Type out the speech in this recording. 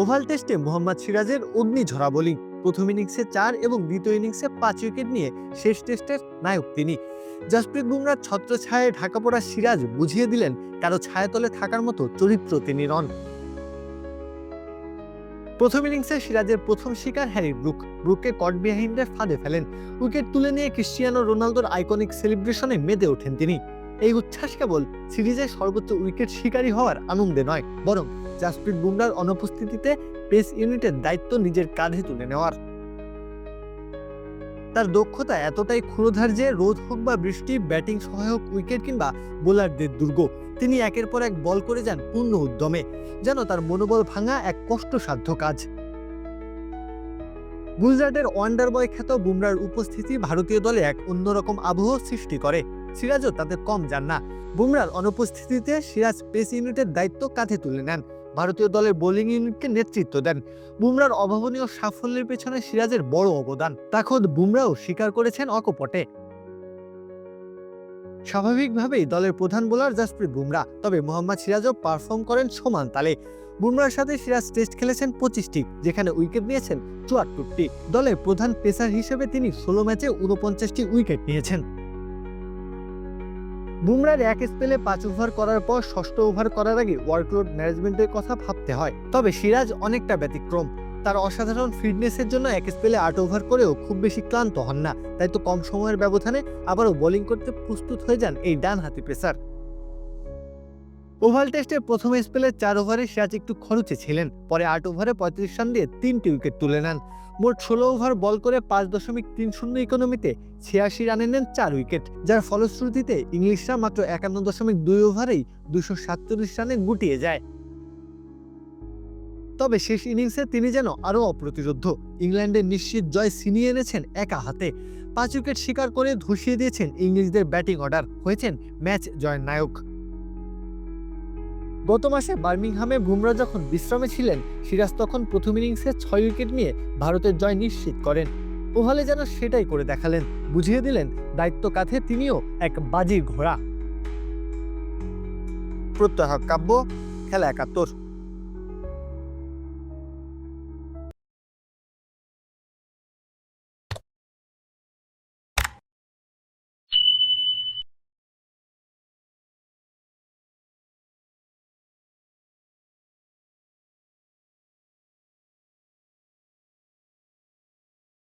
Oval টেস্টে মোহাম্মদ সিরাজের অগ্নিঝরা bowling. প্রথম ইনিংসে চার এবং দ্বিতীয় ইনিংসে পাঁচ উইকেট নিয়ে শেষ টেস্টের নায়ক তিনি। জসপ্রীত বুমরার ছত্রছায়ায় ঢাকা পড়া সিরাজ বুঝিয়ে দিলেন, কারও ছায়াতলে থাকার মতো চরিত্র তিনি নন। প্রথম ইনিংসে সিরাজের প্রথম শিকার হ্যারি ব্রুক। ব্রুককে কট বিহাইন্ডের ফাঁদে ফেলেন। উইকেট তুলে নিয়ে ক্রিশ্চিয়ানো রোনালদোর আইকনিক সেলিব্রেশনে মেতে ওঠেন তিনি। এই উচ্ছ্বাস কেবল সিরিজের সর্বোচ্চ উইকেট শিকারী হওয়ার আনন্দে নয়, বরং জাসপ্রীত বুমরার অনুপস্থিতিতে পেস ইউনিটের দায়িত্ব নিজের কাঁধে তুলে নেওয়ার। তার দক্ষতা এতটাই ক্ষুরোধার যে রোদ হোক বা বৃষ্টি, ব্যাটিং সহায়ক উইকেট কিংবা বোলারদের দুর্গ, তিনি একের পর এক বল করে যান পূর্ণ উদ্যমে, যেন তার মনোবল ভাঙা এক কষ্টসাধ্য কাজ। গুজরাটের ওয়ান্ডার বয় খ্যাত বুমরার উপস্থিতি ভারতীয় দলে এক অন্যরকম আবহ সৃষ্টি করে। সিরাজও তাতে কম যান না। বুমরার অনুপস্থিতিতে সিরাজ পেস ইউনিটের দায়িত্ব কাঁধে তুলে নেন। ভারতীয় দলের বোলিং ইউনিটকে নেতৃত্ব দেন। বুমরার অভাবনীয় সাফল্যের পেছনে সিরাজের বড় অবদান। তা খোদ বুমরাও স্বীকার করেছেন অকপটে। স্বাভাবিকভাবেই দলের প্রধান বোলার জাসপ্রীত বুমরা তবে মোহাম্মদ সিরাজও পারফর্ম করেন সমান তালে। বুমরার সাথে সিরাজ টেস্ট খেলেছেন পঁচিশটি যেখানে উইকেট নিয়েছেন চুয়াত্তরটি দলের প্রধান পেসার হিসেবে তিনি ষোলো ম্যাচে উনপঞ্চাশটি উইকেট নিয়েছেন। বুমরার এক স্পেলে পাঁচ ওভার করার পর ষষ্ঠ ওভার করার আগে ওয়ার্কলোড ম্যানেজমেন্টের কথা ভাবতে হয়। তবে সিরাজ অনেকটা ব্যতিক্রম। তার অসাধারণ ফিটনেসের জন্য এক স্পেলে আট ওভার করেও খুব বেশি ক্লান্ত হন না। তাই তো কম সময়ের ব্যবধানে আবারও বোলিং করতে প্রস্তুত হয়ে যান এই ডান হাতি পেসার। ওভাল টেস্টে প্রথম স্পেলে চার ওভারে সিরাজ একটু খরচে ছিলেন, পরে আট ওভারে পঁয়ত্রিশ রান দিয়ে তিনটি উইকেট তুলে নেন। মোট ষোলো ওভার বল করে পাঁচ দশমিক তিন শূন্য ইকোনমিতে ছিয়াশি রানে নেন চার উইকেট, যার ফলশ্রুতিতে ইংলিশরা মাত্র একান্ন দশমিক দুই ওভারেই দুশো সাতচল্লিশ রানে গুটিয়ে যায়। তবে শেষ ইনিংসে তিনি যেন আরও অপ্রতিরোধ্য ইংল্যান্ডের নিশ্চিত জয় ছিনিয়ে এনেছেন একা হাতে। পাঁচ উইকেট শিকার করে ধসিয়ে দিয়েছেন ইংলিশদের ব্যাটিং অর্ডার, হয়েছেন ম্যাচ জয়ের নায়ক। গত মাসে বার্মিংহামে বুমরা যখন বিশ্রামে ছিলেন, সিরাজ তখন প্রথম ইনিংসে ছয় উইকেট নিয়ে ভারতের জয় নিশ্চিত করেন। ওভালে যেন সেটাই করে দেখালেন, বুঝিয়ে দিলেন দায়িত্ব কাঁধে তিনিও এক বাজির ঘোড়া। প্রত্যহ কাব্য, খেলা একাত্তর।